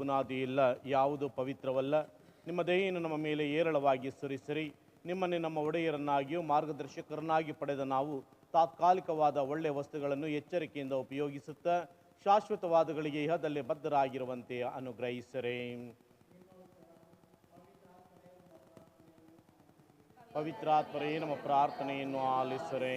ಬುನಾದಿ ಇಲ್ಲ, ಯಾವುದು ಪವಿತ್ರವಲ್ಲ. ನಿಮ್ಮ ದಯೆಯನ್ನು ನಮ್ಮ ಮೇಲೆ ಏರಳವಾಗಿ ಸುರಿಸಿರಿ. ನಿಮ್ಮನ್ನೇ ನಮ್ಮ ಒಡೆಯರನ್ನಾಗಿಯೂ ಮಾರ್ಗದರ್ಶಕರನ್ನಾಗಿ ಪಡೆದ ನಾವು ತಾತ್ಕಾಲಿಕವಾದ ಒಳ್ಳೆಯ ವಸ್ತುಗಳನ್ನು ಎಚ್ಚರಿಕೆಯಿಂದ ಉಪಯೋಗಿಸುತ್ತಾ ಶಾಶ್ವತವಾದಗಳಿಗೆ ಇಹದಲ್ಲಿ ಬದ್ಧರಾಗಿರುವಂತೆ ಅನುಗ್ರಹಿಸರೆ. ಪವಿತ್ರಾತ್ಮರೇ, ನಮ್ಮ ಪ್ರಾರ್ಥನೆಯನ್ನು ಆಲಿಸರೇ.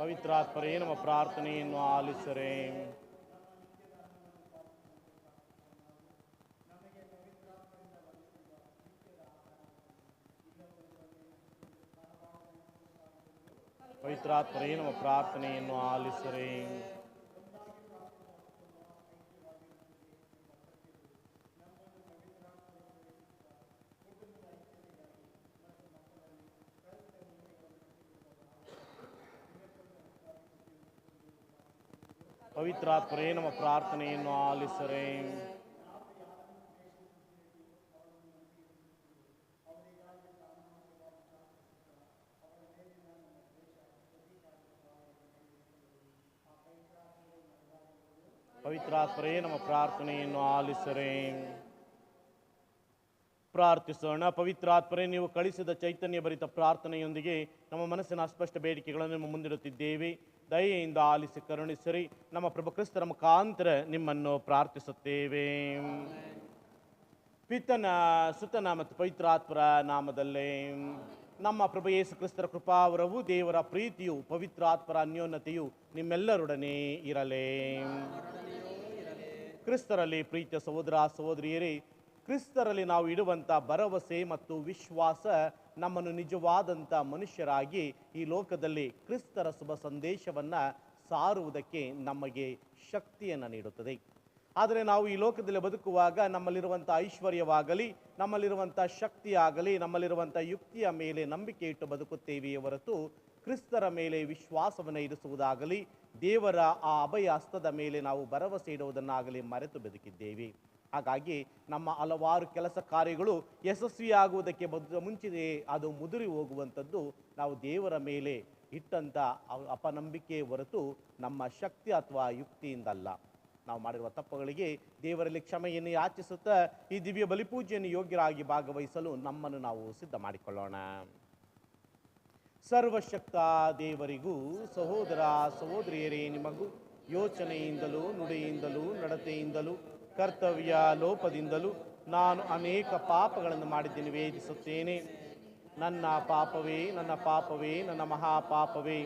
ಪವಿತ್ರಾತ್ಮರೇ ನಮ್ಮ ಪ್ರಾರ್ಥನೆಯನ್ನು ಆಲಿಸರೇ ಪವಿತ್ರಾತ್ಮರೇ ನಮ್ಮ ಪವಿತ್ರಾತ್ಮರೇ ನಮ್ಮ ಪ್ರಾರ್ಥನೆಯನ್ನು ಆಲಿಸರೆ. ಪವಿತ್ರಾತ್ಮರೇ ನಮ್ಮ ಪ್ರಾರ್ಥನೆಯನ್ನು ಆಲಿಸರೆ. ಪ್ರಾರ್ಥಿಸೋಣ. ಪವಿತ್ರಾತ್ಮರೇ ನೀವು ಕಳಿಸಿದ ಚೈತನ್ಯ ಭರಿತ ಪ್ರಾರ್ಥನೆಯೊಂದಿಗೆ ನಮ್ಮ ಮನಸ್ಸಿನ ಅಸ್ಪಷ್ಟ ಬೇಡಿಕೆಗಳನ್ನು ಮುಂದಿಡುತ್ತಿದ್ದೇವೆ. ದಯೆಯಿಂದ ಆಲಿಸಿ ಕರುಣಿಸಿರಿ. ನಮ್ಮ ಪ್ರಭು ಕ್ರಿಸ್ತರ ಮುಖಾಂತರ ನಿಮ್ಮನ್ನು ಪ್ರಾರ್ಥಿಸುತ್ತೇವೆ. ಪಿತನ, ಸುತನ ಮತ್ತು ಪವಿತ್ರಾತ್ಮರ ನಾಮದಲ್ಲೇ. ನಮ್ಮ ಪ್ರಭು ಯೇಸು ಕ್ರಿಸ್ತರ ಕೃಪಾವರವು ದೇವರ ಪ್ರೀತಿಯು, ಪವಿತ್ರಾತ್ಮರ ಅನ್ಯೋನ್ಯತೆಯು ನಿಮ್ಮೆಲ್ಲರೊಡನೆ ಇರಲೇ. ಕ್ರಿಸ್ತರಲ್ಲಿ ಪ್ರೀತಿಯ ಸಹೋದರ, ಸಹೋದರಿಯರೇ, ಕ್ರಿಸ್ತರಲ್ಲಿ ನಾವು ಇಡುವಂಥ ಭರವಸೆ ಮತ್ತು ವಿಶ್ವಾಸ ನಮ್ಮನ್ನು ನಿಜವಾದಂಥ ಮನುಷ್ಯರಾಗಿ ಈ ಲೋಕದಲ್ಲಿ ಕ್ರಿಸ್ತರ ಶುಭ ಸಂದೇಶವನ್ನು ಸಾರುವುದಕ್ಕೆ ನಮಗೆ ಶಕ್ತಿಯನ್ನು ನೀಡುತ್ತದೆ. ಆದರೆ ನಾವು ಈ ಲೋಕದಲ್ಲಿ ಬದುಕುವಾಗ ನಮ್ಮಲ್ಲಿರುವಂಥ ಐಶ್ವರ್ಯವಾಗಲಿ, ನಮ್ಮಲ್ಲಿರುವಂಥ ಶಕ್ತಿಯಾಗಲಿ, ನಮ್ಮಲ್ಲಿರುವಂಥ ಯುಕ್ತಿಯ ಮೇಲೆ ನಂಬಿಕೆ ಇಟ್ಟು ಬದುಕುತ್ತೇವೆಯೇ ಹೊರತು ಕ್ರಿಸ್ತರ ಮೇಲೆ ವಿಶ್ವಾಸವನ್ನು ಇರಿಸುವುದಾಗಲಿ, ದೇವರ ಆ ಅಭಯ ಹಸ್ತದ ಮೇಲೆ ನಾವು ಭರವಸೆ ಇಡುವುದನ್ನಾಗಲಿ ಮರೆತು ಬದುಕಿದ್ದೇವೆ. ಹಾಗಾಗಿ ನಮ್ಮ ಹಲವಾರು ಕೆಲಸ ಕಾರ್ಯಗಳು ಯಶಸ್ವಿಯಾಗುವುದಕ್ಕೆ ಬದ ಮುಂಚೆಯೇ ಅದು ಮುದುರಿ ಹೋಗುವಂಥದ್ದು. ನಾವು ದೇವರ ಮೇಲೆ ಇಟ್ಟಂಥ ಅಪನಂಬಿಕೆ ಹೊರತು ನಮ್ಮ ಶಕ್ತಿ ಅಥವಾ ಯುಕ್ತಿಯಿಂದಲ್ಲ. ನಾವು ಮಾಡಿರುವ ತಪ್ಪುಗಳಿಗೆ ದೇವರಲ್ಲಿ ಕ್ಷಮೆಯನ್ನು ಯಾಚಿಸುತ್ತಾ ಈ ದಿವ್ಯ ಬಲಿಪೂಜೆಯನ್ನು ಯೋಗ್ಯರಾಗಿ ಭಾಗವಹಿಸಲು ನಮ್ಮನ್ನು ನಾವು ಸಿದ್ಧ ಮಾಡಿಕೊಳ್ಳೋಣ. ಸರ್ವಶಕ್ತ ದೇವರಿಗೂ ಸಹೋದರ ಸಹೋದರಿಯರೇ, ನಿಮಗೂ ಯೋಚನೆಯಿಂದಲೂ ನುಡಿಯಿಂದಲೂ ನಡತೆಯಿಂದಲೂ ಕರ್ತವ್ಯ ಲೋಪದಿಂದಲೂ ನಾನು ಅನೇಕ ಪಾಪಗಳನ್ನು ಮಾಡಿದ್ದೇನೆ, ವೇದಿಸುತ್ತೇನೆ. ನನ್ನ ಪಾಪವೇ ನನ್ನ ಪಾಪವೇ, ನನ್ನ ಮಹಾಪಾಪವೇ.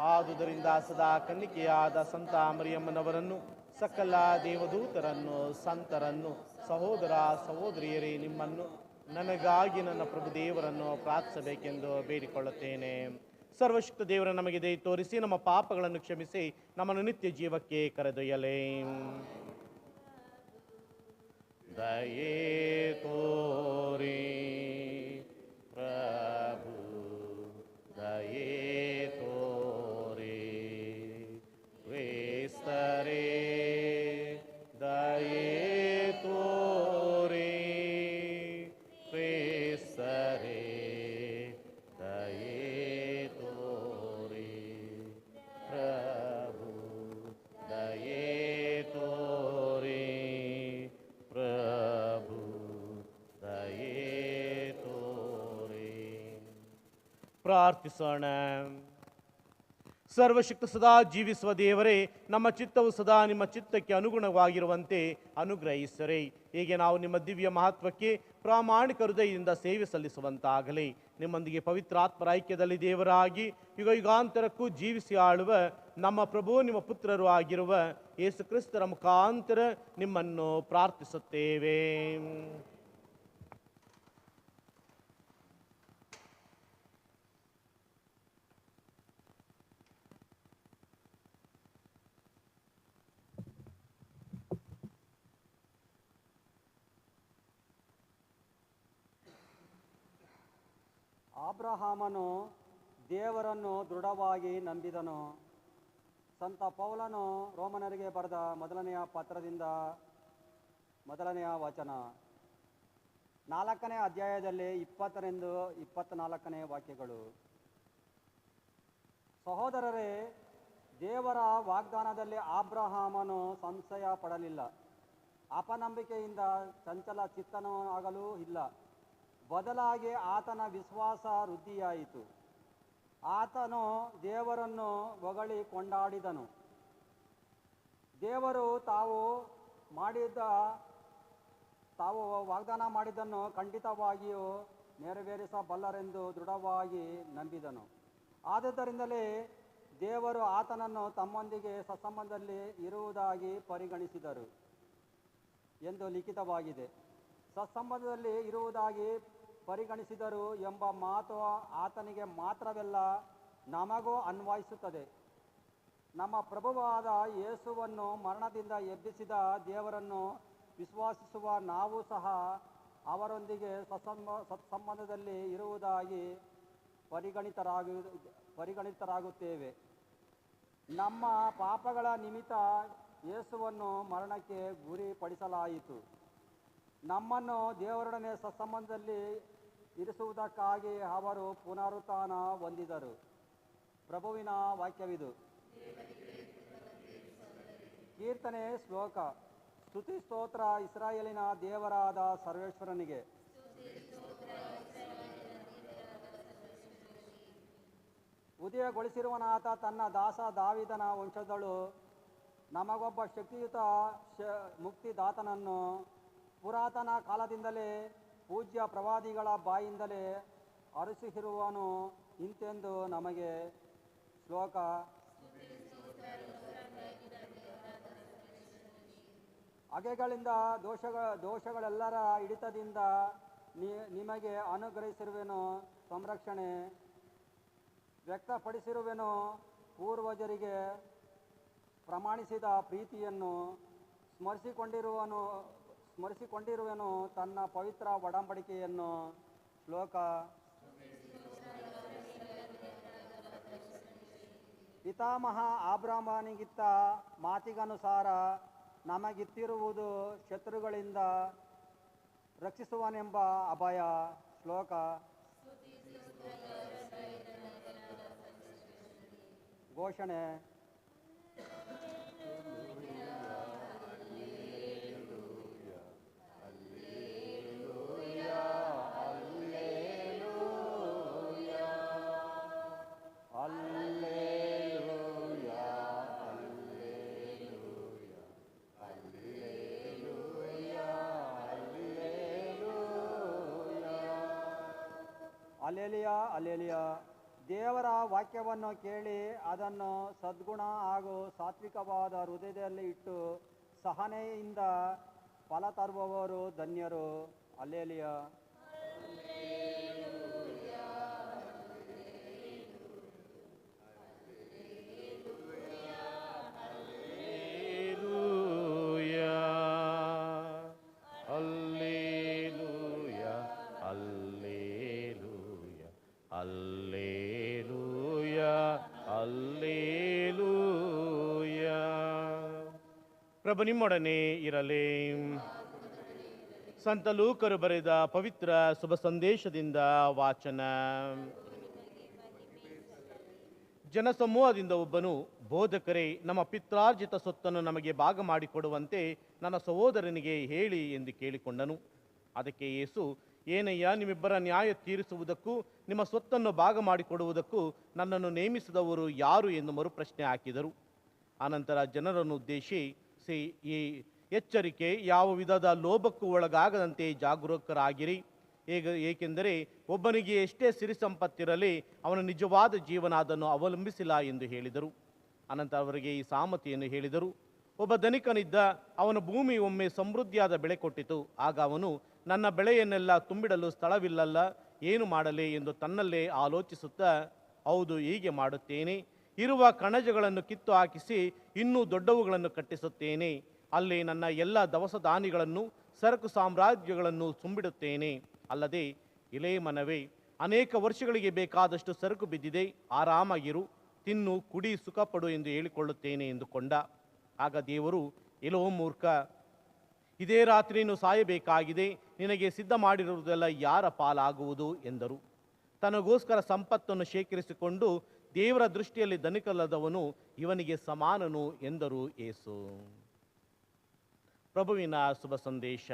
ಆದುದರಿಂದ ಸದಾ ಕನ್ನಿಕೆಯಾದ ಸಂತ ಮರಿಯಮ್ಮನವರನ್ನು, ಸಕಲ ದೇವದೂತರನ್ನು, ಸಂತರನ್ನು, ಸಹೋದರ ಸಹೋದರಿಯರೇ, ನಿಮ್ಮನ್ನು ನನಗಾಗಿ ನನ್ನ ಪ್ರಭು ದೇವರನ್ನು ಪ್ರಾರ್ಥಿಸಬೇಕೆಂದು ಬೇಡಿಕೊಳ್ಳುತ್ತೇನೆ. ಸರ್ವಶಕ್ತ ದೇವರ, ನಮಗೆ ದಯ ತೋರಿಸಿ ನಮ್ಮ ಪಾಪಗಳನ್ನು ಕ್ಷಮಿಸಿ ನಮ್ಮನ್ನು ನಿತ್ಯ ಜೀವಕ್ಕೆ ಕರೆದೊಯ್ಯಲೇ. ದಯೇ ತೋರಿ ಪ್ರಾರ್ಥಿಸೋಣ. ಸರ್ವಶಕ್ತ ಸದಾ ಜೀವಿಸುವ ದೇವರೇ, ನಮ್ಮ ಚಿತ್ತವು ಸದಾ ನಿಮ್ಮ ಚಿತ್ತಕ್ಕೆ ಅನುಗುಣವಾಗಿರುವಂತೆ ಅನುಗ್ರಹಿಸರೆ. ಹೀಗೆ ನಾವು ನಿಮ್ಮ ದಿವ್ಯ ಮಹತ್ವಕ್ಕೆ, ಪ್ರಾಮಾಣಿಕ ಹೃದಯದಿಂದ ಸೇವೆ ಸಲ್ಲಿಸುವಂತಾಗಲಿ. ನಿಮ್ಮೊಂದಿಗೆ ಪವಿತ್ರಾತ್ಮರ ಐಕ್ಯದಲ್ಲಿ ದೇವರಾಗಿ ಯುಗ ಯುಗಾಂತರಕ್ಕೂ ಜೀವಿಸಿ ಆಳುವ ನಮ್ಮ ಪ್ರಭು, ನಿಮ್ಮ ಪುತ್ರರು ಆಗಿರುವ ಯೇಸು ಕ್ರಿಸ್ತರ ಮುಖಾಂತರ ನಿಮ್ಮನ್ನು ಪ್ರಾರ್ಥಿಸುತ್ತೇವೆ. ಅಬ್ರಹಾಮನು ದೇವರನ್ನು ದೃಢವಾಗಿ ನಂಬಿದನು. ಸಂತ ಪೌಲನು ರೋಮನರಿಗೆ ಬರೆದ ಮೊದಲನೆಯ ಪತ್ರದಿಂದ ಮೊದಲನೆಯ ವಚನ. ನಾಲ್ಕನೇ ಅಧ್ಯಾಯದಲ್ಲಿ ಇಪ್ಪತ್ತರಿಂದ ಇಪ್ಪತ್ತ್ನಾಲ್ಕನೇ ವಾಕ್ಯಗಳು. ಸಹೋದರರೇ, ದೇವರ ವಾಗ್ದಾನದಲ್ಲಿ ಆಬ್ರಹಾಮನು ಸಂಶಯ ಪಡಲಿಲ್ಲ ಅಪನಂಬಿಕೆಯಿಂದ ಚಂಚಲ ಚಿತ್ತನೂ ಆಗಲೂ ಇಲ್ಲ. ಬದಲಾಗಿ ಆತನ ವಿಶ್ವಾಸ ವೃದ್ಧಿಯಾಯಿತು. ಆತನು ದೇವರನ್ನು ಹೊಗಳಿ ಕೊಂಡಾಡಿದನು. ದೇವರು ತಾವು ಮಾಡಿದ, ತಾವು ವಾಗ್ದಾನ ಮಾಡಿದ್ದನ್ನು ಖಂಡಿತವಾಗಿಯೂ ನೆರವೇರಿಸಬಲ್ಲರೆಂದು ದೃಢವಾಗಿ ನಂಬಿದನು. ಆದುದರಿಂದಲೇ ದೇವರು ಆತನನ್ನು ತಮ್ಮೊಂದಿಗೆ ಸತ್ಸಂಬಂಧದಲ್ಲಿ ಇರುವುದಾಗಿ ಪರಿಗಣಿಸಿದರು ಎಂದು ಲಿಖಿತವಾಗಿದೆ. ಸತ್ಸಂಬಂಧದಲ್ಲಿ ಇರುವುದಾಗಿ ಪರಿಗಣಿಸಿದರು ಎಂಬ ಮಾತು ಆತನಿಗೆ ಮಾತ್ರವಲ್ಲ ನಮಗೂ ಅನ್ವಯಿಸುತ್ತದೆ. ನಮ್ಮ ಪ್ರಭುವಾದ ಯೇಸುವನ್ನು ಮರಣದಿಂದ ಎಬ್ಬಿಸಿದ ದೇವರನ್ನು ವಿಶ್ವಾಸಿಸುವ ನಾವು ಸಹ ಅವರೊಂದಿಗೆ ಸತ್ಸಂಬ, ಸತ್ಸಂಬಂಧದಲ್ಲಿ ಇರುವುದಾಗಿ ಪರಿಗಣಿತರಾಗು, ಪರಿಗಣಿತರಾಗುತ್ತೇವೆ. ನಮ್ಮ ಪಾಪಗಳ ನಿಮಿತ್ತ ಯೇಸುವನ್ನು ಮರಣಕ್ಕೆ ಗುರಿಪಡಿಸಲಾಯಿತು. ನಮ್ಮನ್ನು ದೇವರೊಡನೆ ಸತ್ಸಂಬಂಧದಲ್ಲಿ ಇರಿಸುವುದಕ್ಕಾಗಿ ಅವರು ಪುನರುತ್ಥಾನ ಹೊಂದಿದರು. ಪ್ರಭುವಿನ ವಾಕ್ಯವಿದು. ಕೀರ್ತನೆ ಶ್ಲೋಕ. ಸ್ತುತಿ ಸ್ತೋತ್ರ ಇಸ್ರಾಯೇಲಿನ ದೇವರಾದ ಸರ್ವೇಶ್ವರನಿಗೆ. ಉದಯಗೊಳಿಸಿರುವನಾತ ತನ್ನ ದಾಸ ದಾವಿದನ ವಂಶದಳು ನಮಗೊಬ್ಬ ಶಕ್ತಿಯುತ ಶ ಮುಕ್ತಿದಾತನನ್ನು ಪುರಾತನ ಕಾಲದಿಂದಲೇ ಪೂಜ್ಯ ಪ್ರವಾದಿಗಳ ಬಾಯಿಂದಲೇ ಅರಸಿರುವನು ಇಂತೆಂದು ನಮಗೆ ಶ್ಲೋಕ ಅಗೆಗಳಿಂದ ದೋಷಗಳ ದೋಷಗಳೆಲ್ಲರ ಹಿಡಿತದಿಂದ ನಿಮಗೆ ಅನುಗ್ರಹಿಸಿರುವೆನು, ಸಂರಕ್ಷಣೆ ವ್ಯಕ್ತಪಡಿಸಿರುವೆನು, ಪೂರ್ವಜರಿಗೆ ಪ್ರಮಾಣಿಸಿದ ಪ್ರೀತಿಯನ್ನು ಸ್ಮರಿಸಿಕೊಂಡಿರುವನು ಸ್ಮರಿಸಿಕೊಂಡಿರುವೆನು ತನ್ನ ಪವಿತ್ರ ಒಡಂಬಡಿಕೆಯನ್ನು ಶ್ಲೋಕ ಪಿತಾಮಹ ಆಬ್ರಾಹ್ಮನಿಗಿತ್ತ ಮಾತಿಗನುಸಾರ ನಮಗಿತ್ತಿರುವುದು ಶತ್ರುಗಳಿಂದ ರಕ್ಷಿಸುವನೆಂಬ ಅಭಯ ಶ್ಲೋಕ. ಘೋಷಣೆ. ಅಲೆಲಿಯ ಅಲೆಲಿಯ. ದೇವರ ವಾಕ್ಯವನ್ನು ಕೇಳಿ ಅದನ್ನು ಸದ್ಗುಣ ಹಾಗೂ ಸಾತ್ವಿಕವಾದ ಹೃದಯದಲ್ಲಿ ಇಟ್ಟು ಸಹನೆಯಿಂದ ಫಲ ತರುವವರು ಧನ್ಯರು. ಅಲ್ಲೇಲಿಯ ಪ್ರಭು ನಿಮ್ಮೊಡನೆ ಇರಲಿ. ಸಂತ ಲೂಕರು ಬರೆದ ಪವಿತ್ರ ಶುಭ ಸಂದೇಶದಿಂದ ವಾಚನ. ಜನಸಮೂಹದಿಂದ ಒಬ್ಬನು, ಬೋಧಕರೇ, ನಮ್ಮ ಪಿತ್ರಾರ್ಜಿತ ಸೊತ್ತನ್ನು ನಮಗೆ ಭಾಗ ಮಾಡಿಕೊಡುವಂತೆ ನನ್ನ ಸಹೋದರನಿಗೆ ಹೇಳಿ ಎಂದು ಕೇಳಿಕೊಂಡನು. ಅದಕ್ಕೆ ಯೇಸು, ಏನಯ್ಯ, ನಿಮ್ಮಿಬ್ಬರ ನ್ಯಾಯ ತೀರಿಸುವುದಕ್ಕೂ, ನಿಮ್ಮ ಸ್ವತ್ತನ್ನು ಭಾಗ ಮಾಡಿಕೊಡುವುದಕ್ಕೂ ನನ್ನನ್ನು ನೇಮಿಸಿದವರು ಯಾರು? ಎಂದು ಮರುಪ್ರಶ್ನೆ ಹಾಕಿದರು. ಆನಂತರ ಜನರನ್ನು ಉದ್ದೇಶಿಸಿ ಈ ಎಚ್ಚರಿಕೆ ಯಾವ ವಿಧದ ಲೋಭಕ್ಕೂ ಒಳಗಾಗದಂತೆ ಜಾಗರೂಕರಾಗಿರಿ. ಈಗ, ಏಕೆಂದರೆ ಒಬ್ಬನಿಗೆ ಎಷ್ಟೇ ಸಿರಿ ಸಂಪತ್ತಿರಲಿ, ಅವನ ನಿಜವಾದ ಜೀವನ ಅದನ್ನು ಅವಲಂಬಿಸಿಲ್ಲ ಎಂದು ಹೇಳಿದರು. ಅನಂತರ ಅವರಿಗೆ ಈ ಸಾಮತಿಯನ್ನು ಹೇಳಿದರು. ಒಬ್ಬ ಧನಿಕನಿದ್ದ ಅವನ ಭೂಮಿ ಒಮ್ಮೆ ಸಮೃದ್ಧಿಯಾದ ಬೆಳೆ ಕೊಟ್ಟಿತು. ಆಗ ಅವನು, ನನ್ನ ಬೆಳೆಯನ್ನೆಲ್ಲ ತುಂಬಿಡಲು ಸ್ಥಳವಿಲ್ಲಲ್ಲ, ಏನು ಮಾಡಲಿ? ಎಂದು ತನ್ನಲ್ಲೇ ಆಲೋಚಿಸುತ್ತಾ, ಹೌದು, ಹೀಗೆ ಮಾಡುತ್ತೇನೆ. ಇರುವ ಕಣಜಗಳನ್ನು ಕಿತ್ತು ಹಾಕಿಸಿ ಇನ್ನೂ ದೊಡ್ಡವುಗಳನ್ನು ಕಟ್ಟಿಸುತ್ತೇನೆ. ಅಲ್ಲಿ ನನ್ನ ಎಲ್ಲ ದವಸ ದಾನಿಗಳನ್ನು ಸರಕು ಸಾಮ್ರಾಜ್ಯಗಳನ್ನು ತುಂಬಿಡುತ್ತೇನೆ. ಅಲ್ಲದೆ ಇಲೇ ಮನವೇ, ಅನೇಕ ವರ್ಷಗಳಿಗೆ ಬೇಕಾದಷ್ಟು ಸರಕು ಬಿದ್ದಿದೆ. ಆರಾಮಾಗಿರು ತಿನ್ನು, ಕುಡಿ, ಸುಖಪಡು ಎಂದು ಹೇಳಿಕೊಳ್ಳುತ್ತೇನೆ ಎಂದುಕೊಂಡ. ಆಗ ದೇವರು ಎಲೋ ಮೂರ್ಖ, ಇದೇ ರಾತ್ರಿಯನ್ನು ಸಾಯಬೇಕಾಗಿದೆ. ನಿನಗೆ ಸಿದ್ಧ ಮಾಡಿರುವುದೆಲ್ಲ ಯಾರ ಪಾಲಾಗುವುದು? ಎಂದರು. ತನಗೋಸ್ಕರ ಸಂಪತ್ತನ್ನು ಶೇಖರಿಸಿಕೊಂಡು ದೇವರ ದೃಷ್ಟಿಯಲ್ಲಿ ಧನಿಕಲ್ಲದವನು ಇವನಿಗೆ ಸಮಾನನು ಎಂದರು ಏಸು. ಪ್ರಭುವಿನ ಶುಭ ಸಂದೇಶ.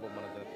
ಪ್ರಭು ಮನದ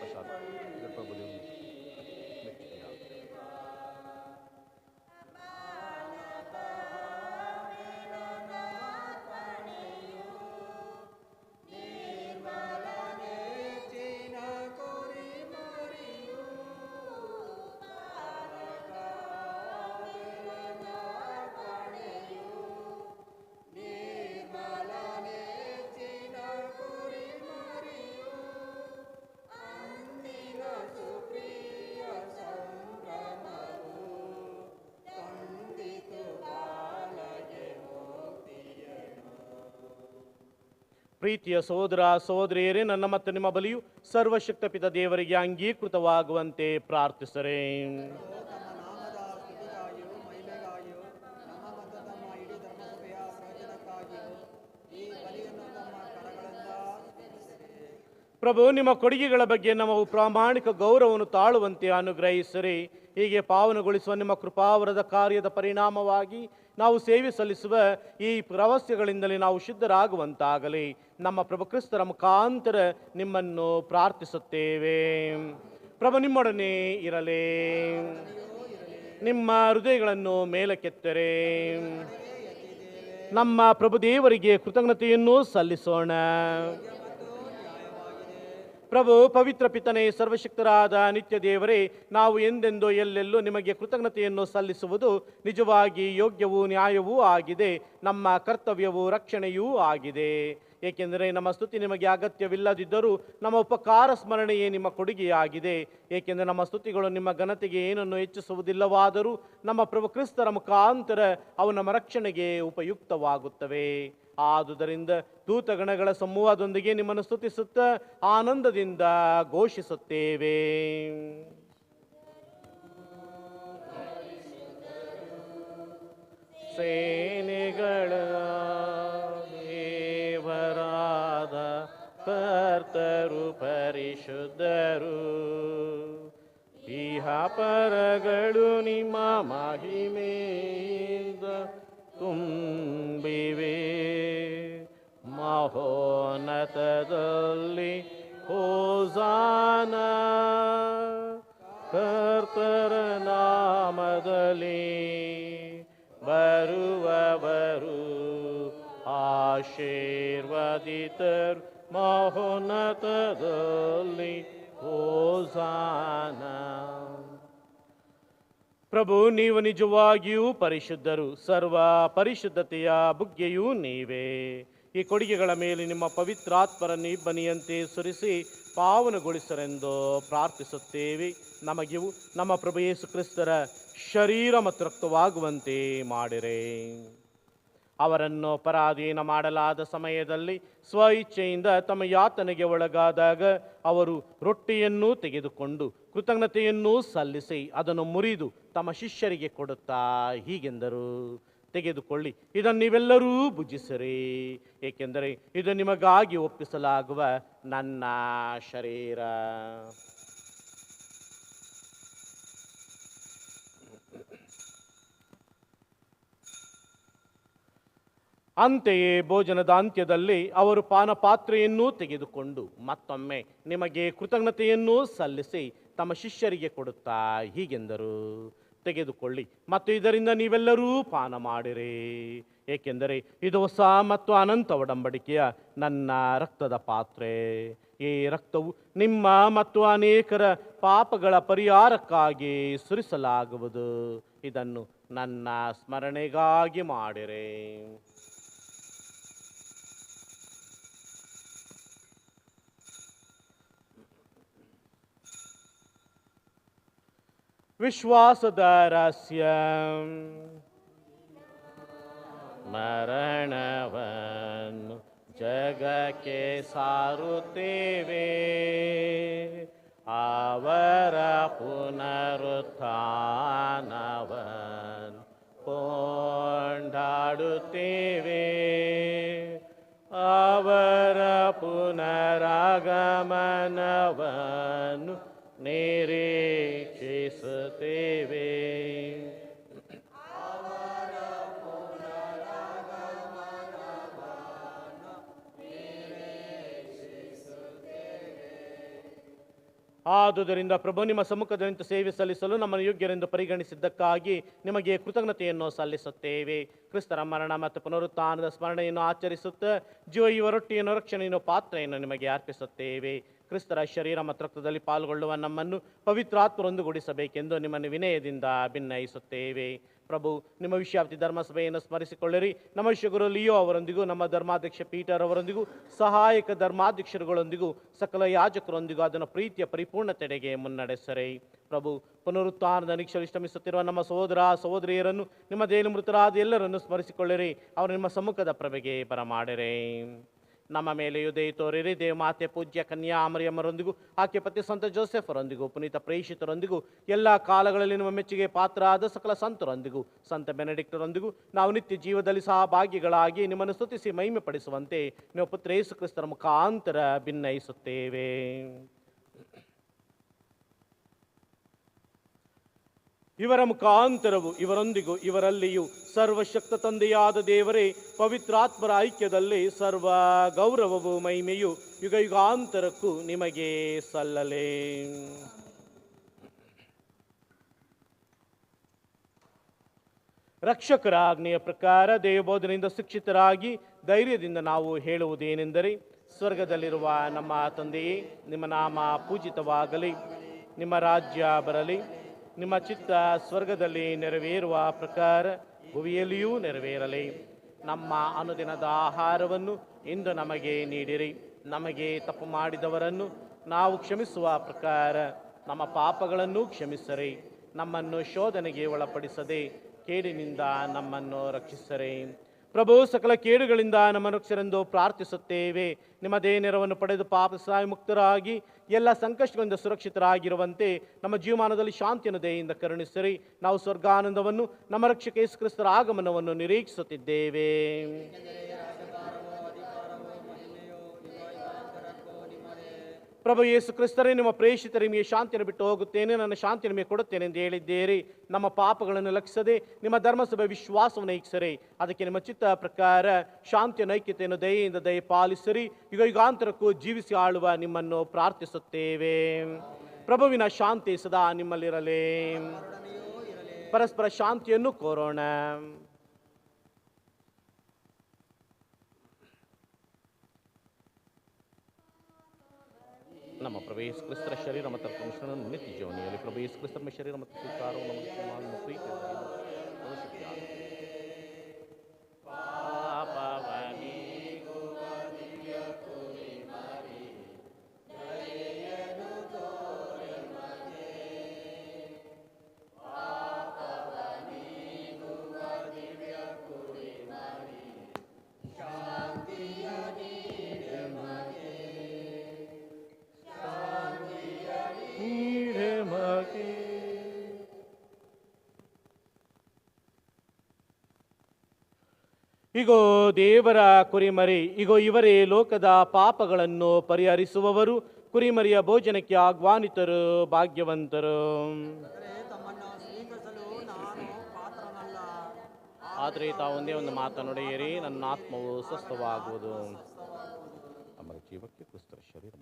ಪ್ರೀತಿಯ ಸಹೋದರ ಸಹೋದರಿಯರೇ ನನ್ನ ಮತ್ತು ನಿಮ್ಮ ಬಲಿಯು ಸರ್ವಶಕ್ತ ಪಿತ ದೇವರಿಗೆ ಅಂಗೀಕೃತವಾಗುವಂತೆ ಪ್ರಾರ್ಥಿಸರೆ. ಪ್ರಭು, ನಿಮ್ಮ ಕೊಡುಗೆಗಳ ಬಗ್ಗೆ ನಮ್ಮ ಪ್ರಾಮಾಣಿಕ ಗೌರವವನ್ನು ತಾಳುವಂತೆ ಅನುಗ್ರಹಿಸಿರಿ ಹೀಗೆ ಪಾವನಗೊಳಿಸುವ ನಿಮ್ಮ ಕೃಪಾವರದ ಕಾರ್ಯದ ಪರಿಣಾಮವಾಗಿ ನಾವು ಸೇವೆ ಸಲ್ಲಿಸುವ ಈ ರಹಸ್ಯಗಳಿಂದಲೇ ನಾವು ಶುದ್ಧರಾಗುವಂತಾಗಲಿ. ನಮ್ಮ ಪ್ರಭು ಕ್ರಿಸ್ತರ ಮುಖಾಂತರ ನಿಮ್ಮನ್ನು ಪ್ರಾರ್ಥಿಸುತ್ತೇವೆ. ಪ್ರಭು ನಿಮ್ಮೊಡನೆ ಇರಲೇ. ನಿಮ್ಮ ಹೃದಯಗಳನ್ನು ಮೇಲಕ್ಕೆತ್ತರೆ. ನಮ್ಮ ಪ್ರಭುದೇವರಿಗೆ ಕೃತಜ್ಞತೆಯನ್ನು ಸಲ್ಲಿಸೋಣ. ಪ್ರಭು ಪವಿತ್ರ ಪಿತನೇ, ಸರ್ವಶಕ್ತರಾದ ನಿತ್ಯ ದೇವರೇ, ನಾವು ಎಂದೆಂದೋ ಎಲ್ಲೆಲ್ಲೂ ನಿಮಗೆ ಕೃತಜ್ಞತೆಯನ್ನು ಸಲ್ಲಿಸುವುದು ನಿಜವಾಗಿ ಯೋಗ್ಯವೂ ನ್ಯಾಯವೂ ಆಗಿದೆ. ನಮ್ಮ ಕರ್ತವ್ಯವೂ ರಕ್ಷಣೆಯೂ ಆಗಿದೆ. ಏಕೆಂದರೆ ನಮ್ಮ ಸ್ತುತಿ ನಿಮಗೆ ಅಗತ್ಯವಿಲ್ಲದಿದ್ದರೂ ನಮ್ಮ ಉಪಕಾರ ಸ್ಮರಣೆಯೇ ನಿಮ್ಮ ಕೊಡುಗೆಯಾಗಿದೆ. ಏಕೆಂದರೆ ನಮ್ಮ ಸ್ತುತಿಗಳು ನಿಮ್ಮ ಘನತೆಗೆ ಏನನ್ನು ಹೆಚ್ಚಿಸುವುದಿಲ್ಲವಾದರೂ ನಮ್ಮ ಪ್ರಭು ಕ್ರಿಸ್ತರ ಮುಖಾಂತರ ಅವು ನಮ್ಮ ರಕ್ಷಣೆಗೆ ಉಪಯುಕ್ತವಾಗುತ್ತವೆ. ಆದುದರಿಂದ ತೂತಗಣಗಳ ಸಮೂಹದೊಂದಿಗೆ ನಿಮ್ಮನ್ನು ಸ್ತುತಿಸುತ್ತ ಆನಂದದಿಂದ ಘೋಷಿಸುತ್ತೇವೆ. ಪ್ರಭು, ನೀವು ನಿಜವಾಗಿಯೂ ಪರಿಶುದ್ಧರು. ಸರ್ವ ಪರಿಶುದ್ಧತೆಯ ಬುಗ್ಗೆಯೂ ನೀವೇ. ಈ ಕೊಡುಗೆಗಳ ಮೇಲೆ ನಿಮ್ಮ ಪವಿತ್ರಾತ್ಮರನ್ನು ನಿಬ್ಬನಿಯಂತೆ ಸುರಿಸಿ ಪಾವನಗೊಳಿಸರೆಂದು ಪ್ರಾರ್ಥಿಸುತ್ತೇವೆ. ನಮಗಿವು ನಮ್ಮ ಪ್ರಭು ಯೇಸು ಕ್ರಿಸ್ತರ ಶರೀರ ಮತ್ತು ರಕ್ತವಾಗುವಂತೆ ಮಾಡಿರೆ. ಅವರನ್ನು ಪರಾಧೀನ ಮಾಡಲಾದ ಸಮಯದಲ್ಲಿ ಸ್ವ ಇಚ್ಛೆಯಿಂದ ತಮ್ಮ ಯಾತನೆಗೆ ಒಳಗಾದಾಗ ಅವರು ರೊಟ್ಟಿಯನ್ನು ತೆಗೆದುಕೊಂಡು ಕೃತಜ್ಞತೆಯನ್ನು ಸಲ್ಲಿಸಿ ಅದನ್ನು ಮುರಿದು ತಮ್ಮ ಶಿಷ್ಯರಿಗೆ ಕೊಡುತ್ತಾ ಹೀಗೆಂದರು. ತೆಗೆದುಕೊಳ್ಳಿ. ಇದನ್ನು ನೀವೆಲ್ಲರೂ ಭುಜಿಸಿರಿ. ಏಕೆಂದರೆ ಇದು ನಿಮಗಾಗಿ ಒಪ್ಪಿಸಲಾಗುವ ನನ್ನ ಶರೀರ. ಅಂತೆಯೇ ಭೋಜನದ ಅಂತ್ಯದಲ್ಲಿ ಅವರು ಪಾನಪಾತ್ರೆಯನ್ನೂ ತೆಗೆದುಕೊಂಡು ಮತ್ತೊಮ್ಮೆ ನಿಮಗೆ ಕೃತಜ್ಞತೆಯನ್ನು ಸಲ್ಲಿಸಿ ತಮ್ಮ ಶಿಷ್ಯರಿಗೆ ಕೊಡುತ್ತಾ ಹೀಗೆಂದರು. ತೆಗೆದುಕೊಳ್ಳಿ. ಮತ್ತು ಇದರಿಂದ ನೀವೆಲ್ಲರೂ ಪಾನ ಮಾಡಿರಿ. ಏಕೆಂದರೆ ಇದು ಹೊಸ ಮತ್ತು ಅನಂತ ಒಡಂಬಡಿಕೆಯ ನನ್ನ ರಕ್ತದ ಪಾತ್ರೆ. ಈ ರಕ್ತವು ನಿಮ್ಮ ಮತ್ತು ಅನೇಕರ ಪಾಪಗಳ ಪರಿಹಾರಕ್ಕಾಗಿ ಸುರಿಸಲಾಗುವುದು. ಇದನ್ನು ನನ್ನ ಸ್ಮರಣೆಗಾಗಿ ಮಾಡಿರಿ. ವಿಶ್ವಾಸದ ರಹಸ್ಯ ಮರಣವನ್ನು ಜಗಕ್ಕೆ ಸಾರುತ್ತೇವೆ. ಅವರ ಪುನರುತ್ಥಾನವನ್ನು ಕೊಂಡಾಡುತ್ತೇವೆ. ಅವರ ಪುನರಾಗಮನವನ್ನು ನಿರೀಕ್ಷಿಸುತ್ತೇವೆ ಆದುದರಿಂದ ಪ್ರಭು, ನಿಮ್ಮ ಸಮ್ಮುಖದ ನಿಂತು ಸೇವೆ ಸಲ್ಲಿಸಲು ನಮ್ಮನ್ನು ಯೋಗ್ಯರೆಂದು ಪರಿಗಣಿಸಿದ್ದಕ್ಕಾಗಿ ನಿಮಗೆ ಕೃತಜ್ಞತೆಯನ್ನು ಸಲ್ಲಿಸುತ್ತೇವೆ. ಕ್ರಿಸ್ತರ ಮರಣ ಮತ್ತು ಪುನರುತ್ಥಾನದ ಸ್ಮರಣೆಯನ್ನು ಆಚರಿಸುತ್ತಾ, ಜೀವ ಇವ ರೊಟ್ಟಿಯನ್ನು, ರಕ್ಷಣೆಯನ್ನು, ಪಾತ್ರೆಯನ್ನು ನಿಮಗೆ ಅರ್ಪಿಸುತ್ತೇವೆ. ಕ್ರಿಸ್ತರ ಶರೀರ ಮತ್ತು ರಕ್ತದಲ್ಲಿ ಪಾಲ್ಗೊಳ್ಳುವ ನಮ್ಮನ್ನು ಪವಿತ್ರಾತ್ಮರೊಂದುಗೂಡಿಸಬೇಕೆಂದು ನಿಮ್ಮನ್ನು ವಿನಯದಿಂದ ಭಿನ್ನಯಿಸುತ್ತೇವೆ ಪ್ರಭು, ನಿಮ್ಮ ವಿಶ್ವಾಪ್ತಿ ಧರ್ಮಸಭೆಯನ್ನು ಸ್ಮರಿಸಿಕೊಳ್ಳಿರಿ. ನಮ್ಮ ಶಿಗುರು ಲಿಯೋ ಅವರೊಂದಿಗೂ, ನಮ್ಮ ಧರ್ಮಾಧ್ಯಕ್ಷ ಪೀಟರ್ ಅವರೊಂದಿಗೂ, ಸಹಾಯಕ ಧರ್ಮಾಧ್ಯಕ್ಷರುಗಳೊಂದಿಗೂ, ಸಕಲ ಯಾಜಕರೊಂದಿಗೂ ಅದನ್ನು ಪ್ರೀತಿಯ ಪರಿಪೂರ್ಣತೆಡೆಗೆ ಮುನ್ನಡೆಸರಿ. ಪ್ರಭು, ಪುನರುತ್ಥಾನದ ನಿರೀಕ್ಷೆಯಲ್ಲಿ ಶ್ರಮಿಸುತ್ತಿರುವ ನಮ್ಮ ಸಹೋದರ, ಸಹೋದರಿಯರನ್ನು, ನಿಮ್ಮ ದೇನು ಮೃತರಾದ ಎಲ್ಲರನ್ನು ಸ್ಮರಿಸಿಕೊಳ್ಳಿರಿ. ಅವರು ನಿಮ್ಮ ಸಮ್ಮುಖದ ಪ್ರಭೆಗೆ ಬರಮಾಡಿರಿ. ನಮ್ಮ ಮೇಲೆಯೂ ದಯ ತೋರಿರಿ ದೇವಮಾತೆ ಪೂಜ್ಯ ಕನ್ಯಾ ಅಮರಿಯಮ್ಮರೊಂದಿಗೂ, ಆಕೆ ಪತಿ ಸಂತ ಜೋಸೆಫರೊಂದಿಗೂ, ಪುನೀತ ಪ್ರೇಷಿತರೊಂದಿಗೂ, ಎಲ್ಲ ಕಾಲಗಳಲ್ಲಿ ನಿಮ್ಮ ಮೆಚ್ಚುಗೆ ಪಾತ್ರರಾದ ಸಕಲ ಸಂತರೊಂದಿಗೂ, ಸಂತ ಬೆನಡಿಕ್ಟರೊಂದಿಗೂ, ನಾವು ನಿತ್ಯ ಜೀವದಲ್ಲಿ ಸಹಭಾಗಿಗಳಾಗಿ ನಿಮ್ಮನ್ನು ಸ್ತುತಿಸಿ ಮಹಿಮೆ ಪಡಿಸುವಂತೆ ನೀವು ಪುತ್ರ ಯೇಸು ಕ್ರಿಸ್ತರ ಮುಖಾಂತರ ಭಿನ್ನಯಿಸುತ್ತೇವೆ. ಇವರ ಮುಖಾಂತರವು ಇವರೊಂದಿಗೂ ಇವರಲ್ಲಿಯೂ ಸರ್ವಶಕ್ತ ತಂದೆಯಾದ ದೇವರೇ, ಪವಿತ್ರಾತ್ಮರ ಐಕ್ಯದಲ್ಲಿ ಸರ್ವ ಗೌರವವು ಮಹಿಮೆಯು ಯುಗ ಯುಗಾಂತರಕ್ಕೂ ನಿಮಗೆ ಸಲ್ಲಲೇ. ರಕ್ಷಕರ ಆಜ್ಞೆಯ ಪ್ರಕಾರ ದೇವಬೋಧನೆಯಿಂದ ಶಿಕ್ಷಿತರಾಗಿ ಧೈರ್ಯದಿಂದ ನಾವು ಹೇಳುವುದೇನೆಂದರೆ, ಸ್ವರ್ಗದಲ್ಲಿರುವ ನಮ್ಮ ತಂದೆಯೇ, ನಿಮ್ಮ ನಾಮ ಪೂಜಿತವಾಗಲಿ, ನಿಮ್ಮ ರಾಜ್ಯ ಬರಲಿ ನಿಮ್ಮ ಚಿತ್ತ ಸ್ವರ್ಗದಲ್ಲಿ ನೆರವೇರುವ ಪ್ರಕಾರ ಭುವಿಯಲ್ಲಿಯೂ ನೆರವೇರಲಿ. ನಮ್ಮ ಅನುದಿನದ ಆಹಾರವನ್ನು ಇಂದು ನಮಗೆ ನೀಡಿರಿ. ನಮಗೆ ತಪ್ಪು ಮಾಡಿದವರನ್ನು ನಾವು ಕ್ಷಮಿಸುವ ಪ್ರಕಾರ ನಮ್ಮ ಪಾಪಗಳನ್ನು ಕ್ಷಮಿಸರಿ. ನಮ್ಮನ್ನು ಶೋಧನೆಗೆ ಒಳಪಡಿಸದೆ ಕೇಡಿನಿಂದ ನಮ್ಮನ್ನು ರಕ್ಷಿಸರಿ. ಪ್ರಭು ಸಕಲ ಕೇಡುಗಳಿಂದ ನಮ್ಮ ರಕ್ಷರೆಂದು ಪ್ರಾರ್ಥಿಸುತ್ತೇವೆ. ನಿಮ್ಮದೇ ನೆರವನ್ನು ಪಡೆದು ಪಾಪ ಸಹಾಯ ಮುಕ್ತರಾಗಿ, ಎಲ್ಲ ಸಂಕಷ್ಟಗಳಿಂದ ಸುರಕ್ಷಿತರಾಗಿರುವಂತೆ ನಮ್ಮ ಜೀವಮಾನದಲ್ಲಿ ಶಾಂತಿಯನ್ನು ದಯೆಯಿಂದ ಕರುಣಿಸಿರಿ. ನಾವು ಸ್ವರ್ಗಾನಂದವನ್ನು, ನಮ್ಮ ರಕ್ಷಕ ಯೇಸು ಕ್ರಿಸ್ತರ ಆಗಮನವನ್ನು ನಿರೀಕ್ಷಿಸುತ್ತಿದ್ದೇವೆ. ಪ್ರಭು ಯೇಸು ಕ್ರಿಸ್ತರೇ ನಿಮ್ಮ ಪ್ರೇಷಿತ ನಿಮಗೆ ಶಾಂತಿಯನ್ನು ಬಿಟ್ಟು ಹೋಗುತ್ತೇನೆ, ನನ್ನ ಶಾಂತಿ ನಿಮಗೆ ಕೊಡುತ್ತೇನೆ ಎಂದು ಹೇಳಿದ್ದೀರಿ. ನಮ್ಮ ಪಾಪಗಳನ್ನು ಲಕ್ಷಿಸದೆ, ನಿಮ್ಮ ಧರ್ಮಸಭೆ ವಿಶ್ವಾಸವನ್ನು ಐಕ್ಸರಿ. ಅದಕ್ಕೆ ನಿಮ್ಮ ಚಿತ್ತ ಪ್ರಕಾರ ಶಾಂತಿಯ ನೈಕ್ಯತೆಯನ್ನು, ದಯೆಯಿಂದ ದಯ ಪಾಲಿಸಿರಿ. ಯುಗ ಯುಗಾಂತರಕ್ಕೂ ಜೀವಿಸಿ ಆಳುವ ನಿಮ್ಮನ್ನು ಪ್ರಾರ್ಥಿಸುತ್ತೇವೆ. ಪ್ರಭುವಿನ ಶಾಂತಿ ಸದಾ ನಿಮ್ಮಲ್ಲಿರಲಿ. ಪರಸ್ಪರ ಶಾಂತಿಯನ್ನು ಕೋರೋಣ. ನಮ್ಮ ಪ್ರವೇಶ ಕ್ರಿಸ್ತರ ಶರೀರ ಮತ್ತು ರಕ್ತ ಮಿಶ್ರಣವನ್ನು ನಿತ್ಯ ಜೀವನಿಯಲ್ಲಿ ಪ್ರವೇಶ ಕ್ರಿಸ್ತರ ಶರೀರ ಮತ್ತು ಸ್ವೀಕಾರವು ನಮ್ಮ ನಮ್ಮ ಪ್ರೀತಿ ಇಗೋ ದೇವರ ಕುರಿಮರಿ, ಇಗೋ ಇವರೇ ಲೋಕದ ಪಾಪಗಳನ್ನು ಪರಿಹರಿಸುವವರು, ಕುರಿಮರಿಯ ಭೋಜನಕ್ಕೆ ಆಹ್ವಾನಿತರು, ಭಾಗ್ಯವಂತರು. ಆದರೆ ತಾವು ಒಂದೇ ಒಂದು ಮಾತನುಡೆಯಿರಿ ನನ್ನ ಆತ್ಮವು ಸ್ವಸ್ಥವಾಗುವುದು. ನಮ್ಮ ಜೀವಕ್ಕೆ ಕುಸ್ತರ ಶರೀರ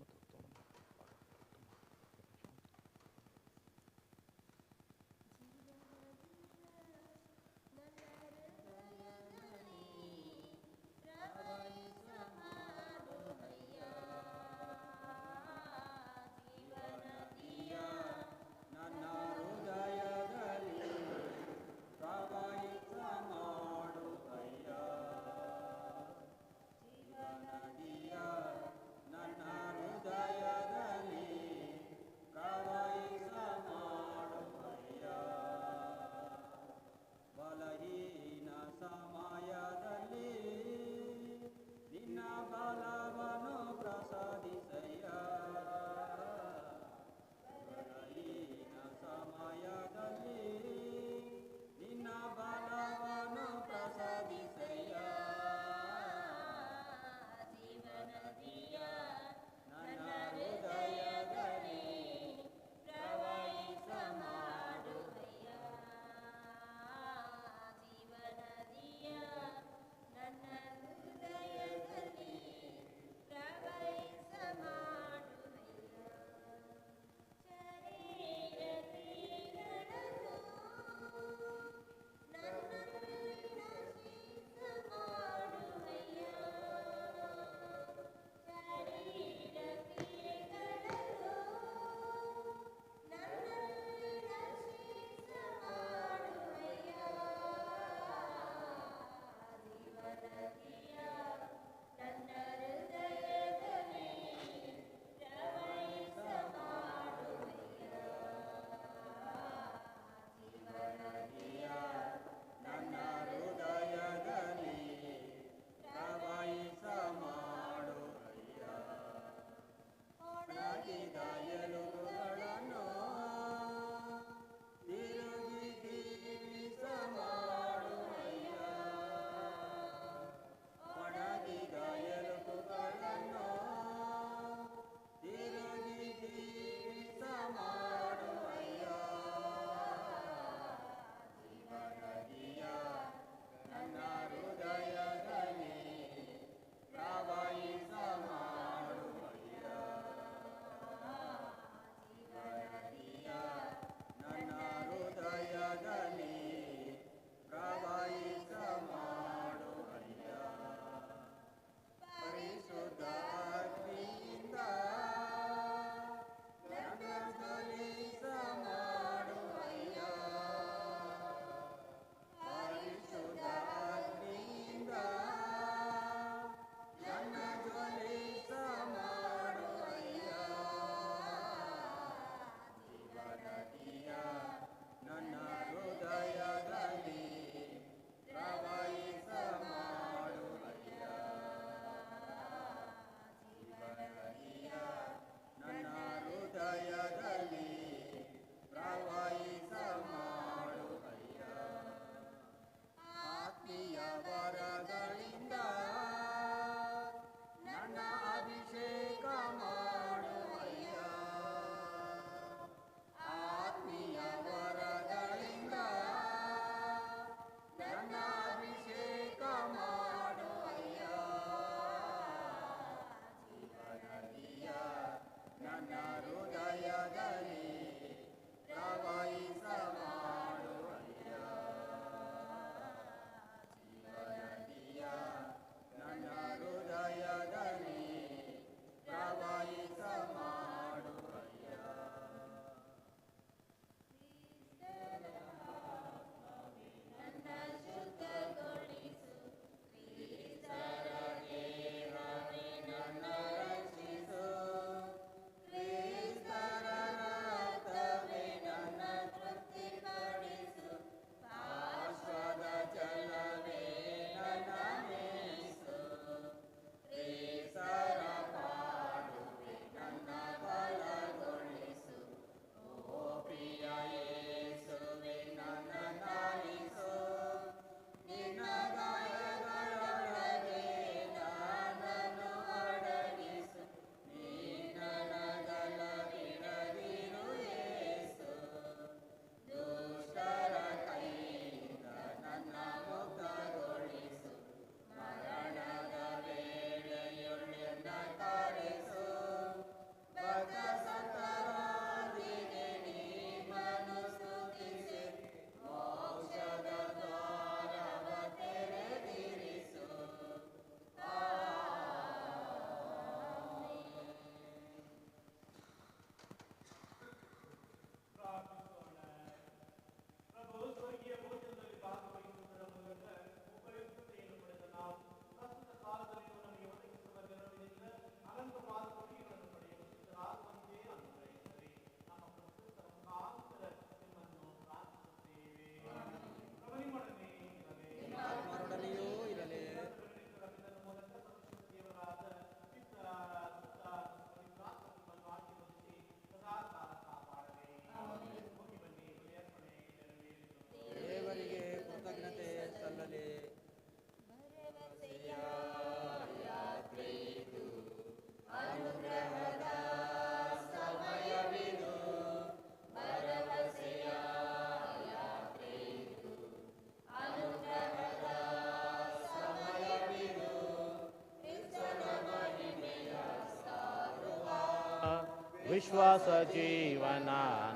ವಿಶ್ವಾಸ ಜೀವನ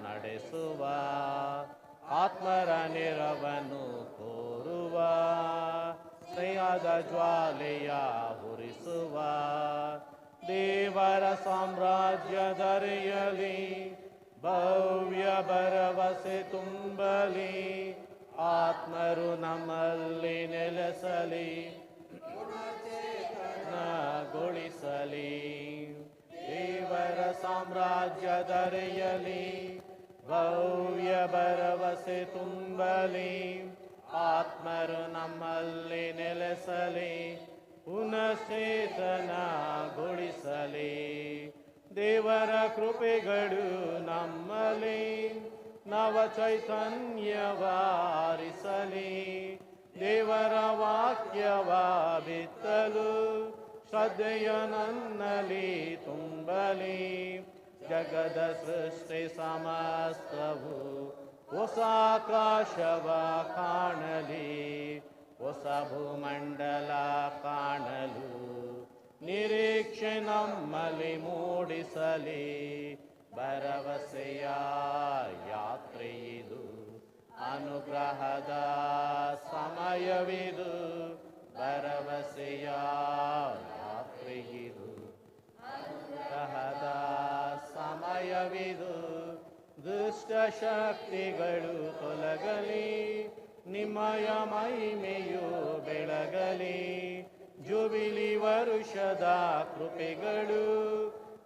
ನಡೆಸುವ, ಆತ್ಮರ ನೆರವನ್ನು ಕೋರುವ, ಸ್ನೇಹದ ಜ್ವಾಲೆಯ ಹುರಿಸುವ, ದೇವರ ಸಾಮ್ರಾಜ್ಯದರೆಯಲಿ ಭವ್ಯ ಭರವಸೆ ತುಂಬಲಿ, ಆತ್ಮರು ನಮ್ಮಲ್ಲಿ ನೆಲೆಸಲಿ ಗೊಳಿಸಲಿ ದೇವರ ಸಾಮ್ರಾಜ್ಯದರೆಯಲಿ ಭವ್ಯ ಭರವಸೆ ತುಂಬಲಿ. ಆತ್ಮರು ನಮ್ಮಲ್ಲಿ ನೆಲೆಸಲಿ. ಪುನಶ್ಚೇತನಗೊಳಿಸಲಿ ದೇವರ ಕೃಪೆಗಳು ನಮ್ಮಲಿ. ನವ ಚೈತನ್ಯವಾರಿಸಲಿ ದೇವರ ವಾಕ್ಯವ ಬಿತ್ತಲು. ಶ್ರದ್ಧೆಯ ನನ್ನಲಿ ತುಂಬಲಿ. ಜಗದ ಸೃಷ್ಟಿ ಸಮಸ್ತವು ಹೊಸ ಆಕಾಶವ ಕಾಣಲಿ. ಹೊಸ ಭೂಮಂಡಲ ಕಾಣಲು. ನಿರೀಕ್ಷೆ ನಮ್ಮಲ್ಲಿ ಮೂಡಿಸಲಿ. ಭರವಸೆಯ ಯಾತ್ರೆಯಿದು ಅನುಗ್ರಹದ ಸಮಯವಿದು. ಭರವಸೆಯ ಸಮಯವಿದು ದುಷ್ಟ ಶಕ್ತಿಗಳು ತೊಲಗಲಿ, ನಿಮ್ಮಯ ಮಹಿಮೆಯು ಬೆಳಗಲಿ. ಜುಬಿಲಿ ವರುಷದ ಕೃಪೆಗಳು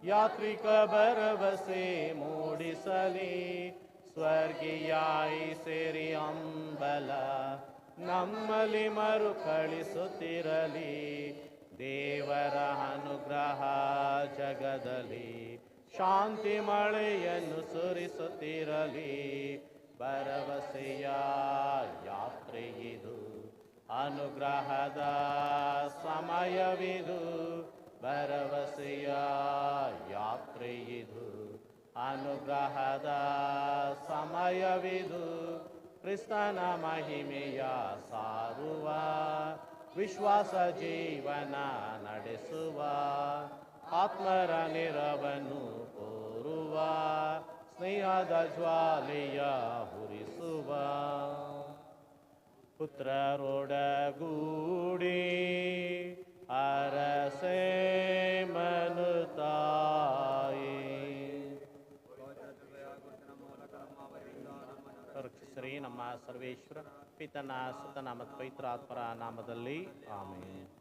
ಯಾತ್ರಿಕ ಭರವಸೆ ಮೂಡಿಸಲಿ. ಸ್ವರ್ಗಿಯಾಯಿ ಸೇರಿ ಅಂಬಲ, ನಮ್ಮಲ್ಲಿ ಮರುಕಳಿಸುತ್ತಿರಲಿ. ದೇವರ ಅನುಗ್ರಹ ಜಗದಲ್ಲಿ. ಶಾಂತಿ ಮಳೆಯನ್ನು ಸುರಿಸುತ್ತಿರಲಿ. ಭರವಸೆಯ ಯಾತ್ರೆಯಿದು ಅನುಗ್ರಹದ ಸಮಯವಿದು. ಭರವಸೆಯ ಯಾತ್ರೆಯಿದು ಅನುಗ್ರಹದ ಸಮಯವಿದು. ಕ್ರಿಸ್ತನ ಮಹಿಮೆಯ ಸಾರುವ. ವಿಶ್ವಾಸ ಜೀವನ ನಡೆಸುವ. ಆತ್ಮರ ನಿರವನು ಕೋರುವ, ಸ್ನೇಹದ ಜ್ವಾಲೆಯ ಹುರಿಸುವ. ಪುತ್ರರೊಡಗೂಡಿ ಅರಸೆ ಮನುತಾಯಿ ಶ್ರೀ ನಮ್ಮ ಸರ್ವೇಶ್ವರ, ಪಿತನ, ಸುತನ ಮತ್ತು ಪೈತ್ರಾತ್ಮರ ನಾಮದಲ್ಲಿ ಆಮೇಲೆ